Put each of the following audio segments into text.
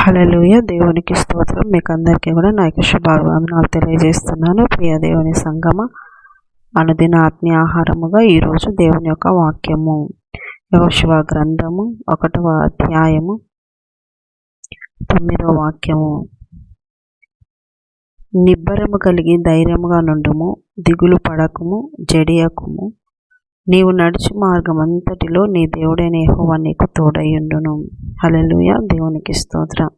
హలలుయ దేవునికి స్తోత్రం. మీకు అందరికీ కూడా నా యొక్క శుభాభివందనాలు తెలియజేస్తున్నాను. ప్రియ దేవుని సంగమ అనుదిన ఆత్మీయ ఆహారముగా ఈరోజు దేవుని యొక్క వాక్యము. యోశివ గ్రంథము ఒకటవ అధ్యాయము తొమ్మిదవ వాక్యము. నిబ్బరము కలిగి ధైర్యముగా నుండుము దిగులు పడకము జడియకుము. నీవు నడుచు మార్గం అంతటిలో నీ దేవుడైన యహోవా నీకు తోడయ్యుండును. హలలుయ దేవునికి స్తోత్రం.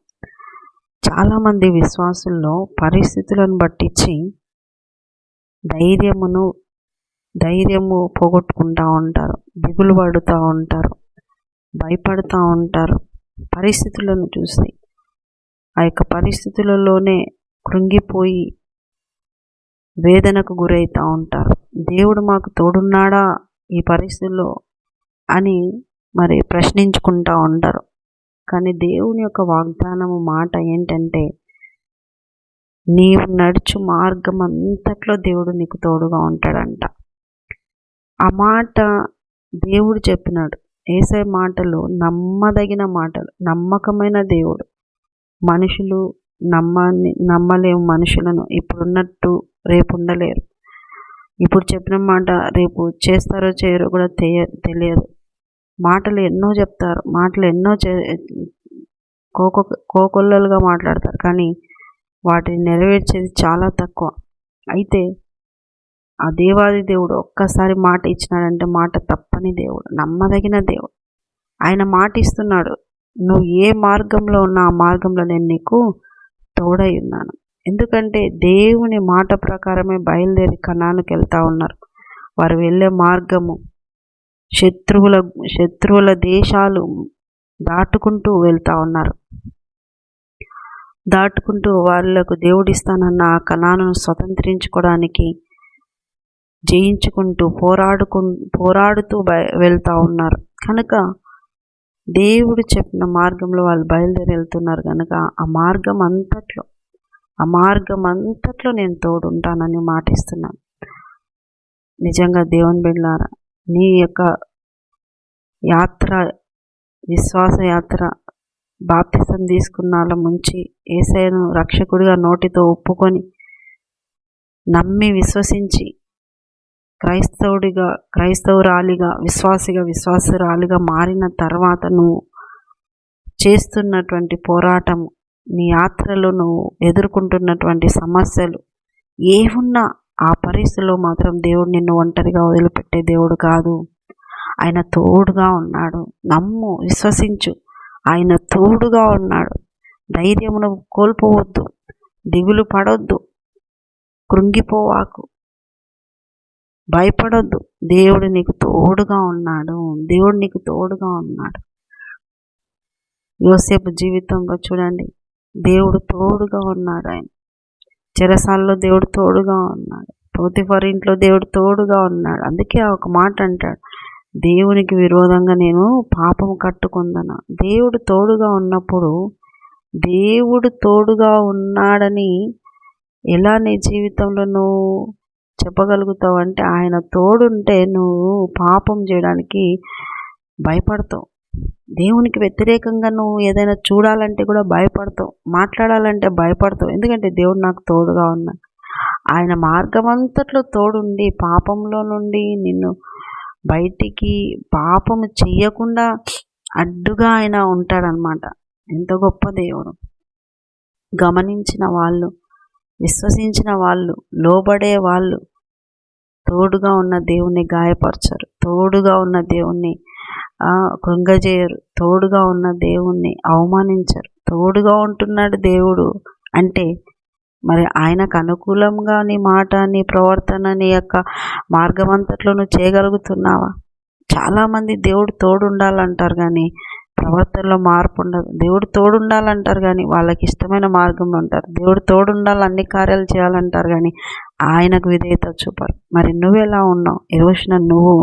చాలామంది విశ్వాసుల్లో పరిస్థితులను బట్టించి ధైర్యమును ధైర్యము పోగొట్టుకుంటూ ఉంటారు. దిగులు పడుతూ ఉంటారు. భయపడుతూ ఉంటారు. పరిస్థితులను చూసి ఆ యొక్క పరిస్థితులలోనే కృంగిపోయి వేదనకు గురవుతూ ఉంటారు. దేవుడు మాకు తోడున్నాడా? ఈ పరిస్థితుల్లో అని మరి ప్రశ్నించుకుంటూ ఉంటారు. కానీ దేవుని యొక్క వాగ్దానము మాట ఏంటంటే నీవు నడుచు మార్గం అంతట్లో దేవుడు నీకు తోడుగా ఉంటాడంట. ఆ మాట దేవుడు చెప్పినాడు. ఏసే మాటలు నమ్మదగిన మాటలు నమ్మకమైన దేవుడు. మనుషులు నమ్మని నమ్మలేము మనుషులను ఇప్పుడున్నట్టు రేపు ఉండలేరు. ఇప్పుడు చెప్పిన మాట రేపు చేస్తారో చేయరో కూడా తెలియ తెలియదు. మాటలు ఎన్నో చెప్తారు. మాటలు ఎన్నో చే కోకొ కోకొల్లలుగా మాట్లాడతారు. కానీ వాటిని నెరవేర్చేది చాలా తక్కువ. అయితే ఆ దేవాది దేవుడు ఒక్కసారి మాట ఇచ్చినాడంటే మాట తప్పని దేవుడు నమ్మదగిన దేవుడు. ఆయన మాట ఇస్తున్నాడు. నువ్వు ఏ మార్గంలో ఉన్నా ఆ మార్గంలో నేను నీకు తోడై ఉన్నాను. ఎందుకంటే దేవుని మాట ప్రకారమే బయలుదేరి కణానికి వెళ్తూ ఉన్నారు. వారు వెళ్ళే మార్గము శత్రువుల శత్రువుల దేశాలు దాటుకుంటూ వెళ్తూ ఉన్నారు. దాటుకుంటూ వాళ్ళకు దేవుడిస్తానన్న ఆ కణాలను స్వతంత్రించుకోవడానికి జయించుకుంటూ పోరాడుకు పోరాడుతూ వెళ్తూ ఉన్నారు. కనుక దేవుడు చెప్పిన మార్గంలో వాళ్ళు బయలుదేరి వెళ్తున్నారు కనుక ఆ మార్గం అంతట్లో ఆ మార్గం అంతట్లో నేను తోడుంటానని మాటిస్తున్నాను. నిజంగా దేవుని బిడ్డారా నీ యొక్క యాత్ర విశ్వాస యాత్ర బాప్తిసం తీసుకున్నాళ్ళ ముంచి ఏసైను రక్షకుడిగా నోటితో ఒప్పుకొని నమ్మి విశ్వసించి క్రైస్తవుడిగా క్రైస్తవురాలిగా విశ్వాసిగా విశ్వాసురాలిగా మారిన తర్వాత నువ్వు చేస్తున్నటువంటి పోరాటం నీ యాత్రలో నువ్వు ఎదుర్కొంటున్నటువంటి సమస్యలు ఏమున్నా ఆ పరిస్థితిలో మాత్రం దేవుడు నిన్ను ఒంటరిగా వదిలిపెట్టే దేవుడు కాదు. ఆయన తోడుగా ఉన్నాడు. నమ్ము విశ్వసించు. ఆయన తోడుగా ఉన్నాడు. ధైర్యమును కోల్పోవద్దు. దిగులు పడొద్దు. కృంగిపోవాకు. భయపడొద్దు. దేవుడు నీకు తోడుగా ఉన్నాడు. దేవుడు నీకు తోడుగా ఉన్నాడు. యోసేపు జీవితంలో చూడండి. దేవుడు తోడుగా ఉన్నాడు ఆయన. చెరసాలలో దేవుడు తోడుగా ఉన్నాడు. పోతిఫర్ ఇంట్లో దేవుడు తోడుగా ఉన్నాడు. అందుకే ఒక మాట అంటాడు. దేవునికి విరోధంగా నేను పాపం కట్టుకుందన. దేవుడు తోడుగా ఉన్నప్పుడు దేవుడు తోడుగా ఉన్నాడని ఎలా నీ జీవితంలో నువ్వు చెప్పగలుగుతావు? అంటే ఆయన తోడుంటే నువ్వు పాపం చేయడానికి భయపడతావు. దేవునికి వ్యతిరేకంగా నువ్వు ఏదైనా చూడాలంటే కూడా భయపడతావు మాట్లాడాలంటే భయపడతావు. ఎందుకంటే దేవుడు నాకు తోడుగా ఉన్నా ఆయన మార్గం అంతట్లో తోడుండి పాపంలో నుండి నిన్ను బయటికి పాపము చెయ్యకుండా అడ్డుగా ఆయన ఉంటాడనమాట ఎంత గొప్ప దేవుడు. గమనించిన వాళ్ళు విశ్వసించిన వాళ్ళు లోబడే వాళ్ళు తోడుగా ఉన్న దేవుణ్ణి గాయపరచరు. తోడుగా ఉన్న దేవుణ్ణి కృంగజేయరు తోడుగా ఉన్న దేవుణ్ణి అవమానించరు. తోడుగా ఉంటున్నాడు దేవుడు అంటే మరి ఆయనకు అనుకూలంగా నీ మాట నీ ప్రవర్తన నీ యొక్క మార్గమంతట్లో నువ్వు చేయగలుగుతున్నావా? చాలామంది దేవుడు తోడుండాలంటారు కానీ ప్రవర్తనలో మార్పు ఉండదు. దేవుడు తోడు ఉండాలంటారు కానీ వాళ్ళకి ఇష్టమైన మార్గంలో ఉంటారు. దేవుడు తోడుండాలి అన్ని కార్యాలు చేయాలంటారు కానీ ఆయనకు విధేయత చూపరు. మరి నువ్వు ఎలా ఉన్నావు ఈరోజున నువ్వు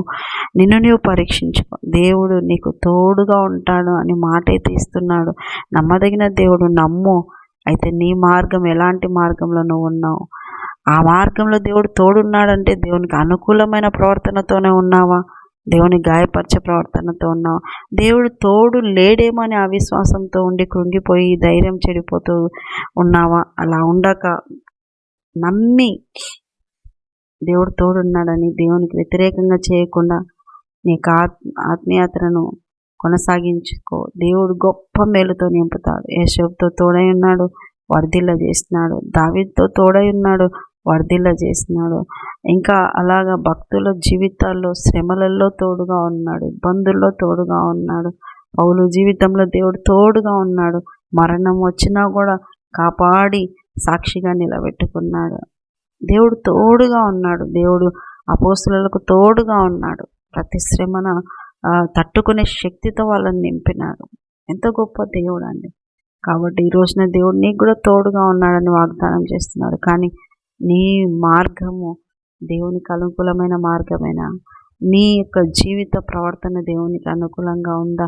నిన్ను నీవు పరీక్షించుకో. దేవుడు నీకు తోడుగా ఉంటాడు అని మాట అయితే ఇస్తున్నాడు. నమ్మదగిన దేవుడు నమ్ము. అయితే నీ మార్గం ఎలాంటి మార్గంలో నువ్వు ఉన్నావు? ఆ మార్గంలో దేవుడు తోడున్నాడంటే దేవునికి అనుకూలమైన ప్రవర్తనతోనే ఉన్నావా? దేవుని గాయపరిచే ప్రవర్తనతో ఉన్నావు? దేవుడు తోడు లేడేమో అని అవిశ్వాసంతో ఉండి కృంగిపోయి ధైర్యం చెడిపోతూ ఉన్నావా? అలా ఉండక. నమ్మి దేవుడు తోడున్నాడని దేవునికి వ్యతిరేకంగా చేయకుండా నీకు ఆత్ ఆత్మీయతను కొనసాగించుకో. దేవుడు గొప్ప మేలుతో నింపుతాడు. యశోబ్తో తోడై ఉన్నాడు. వర్ధిల్ల చేస్తున్నాడు. దావితో తోడై ఉన్నాడు. వర్ధిల్ల చేస్తున్నాడు. ఇంకా అలాగా భక్తుల జీవితాల్లో శ్రమలలో తోడుగా ఉన్నాడు. ఇబ్బందుల్లో తోడుగా ఉన్నాడు. పౌలు జీవితంలో దేవుడు తోడుగా ఉన్నాడు. మరణం వచ్చినా కూడా కాపాడి సాక్షిగా నిలబెట్టుకున్నాడు. దేవుడు తోడుగా ఉన్నాడు. దేవుడు అపోస్తులకు తోడుగా ఉన్నాడు. ప్రతి శ్రమను తట్టుకునే శక్తితో వాళ్ళని నింపినాడు ఎంత గొప్ప దేవుడు అండి కాబట్టి ఈ రోజున దేవుడు నీకు కూడా తోడుగా ఉన్నాడని వాగ్దానం చేస్తున్నాడు కానీ నీ మార్గము దేవునికి అనుకూలమైన మార్గమేనా? నీ యొక్క జీవిత ప్రవర్తన దేవునికి అనుకూలంగా ఉందా?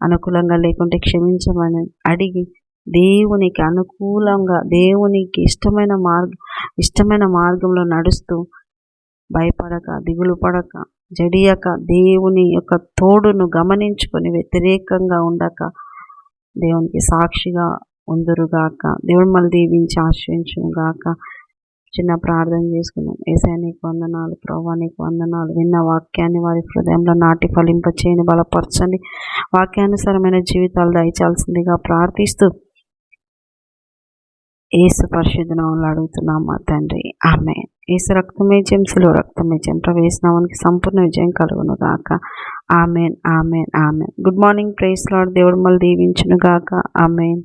అనుకూలంగా లేకుంటే క్షమించమని అడిగి దేవునికి అనుకూలంగా దేవునికి ఇష్టమైన మార్గ ఇష్టమైన మార్గంలో నడుస్తూ భయపడక దిగులు పడక జడియక దేవుని యొక్క తోడును గమనించుకొని వ్యతిరేకంగా ఉండక దేవునికి సాక్షిగా ఉందరుగాక. దేవుడు మళ్ళీ దీవించి ఆశ్రయించునుగాక. చిన్న ప్రార్థన చేసుకున్నాం. ఏసై నీకు వందనాలు ప్రభా నీకు వందనాలు. విన్న వాక్యాన్ని వారి హృదయంలో నాటి ఫలింపచేయని బలపరచండి. వాక్యానుసారమైన జీవితాలు దయచాల్సిందిగా ప్రార్థిస్తూ ఏసు పరిశుద్ధనామంలో అడుగుతున్నాం మా తండ్రి? ఆమె ఏసు రక్తమే జంసులో రక్తమే జం ప్రవేశనామానికి సంపూర్ణ విజయం కలుగును గాక. Amen amen amen. Good morning praise lord దేవుడు మళ్ళీ దీవించును గాక. ఆమెన్.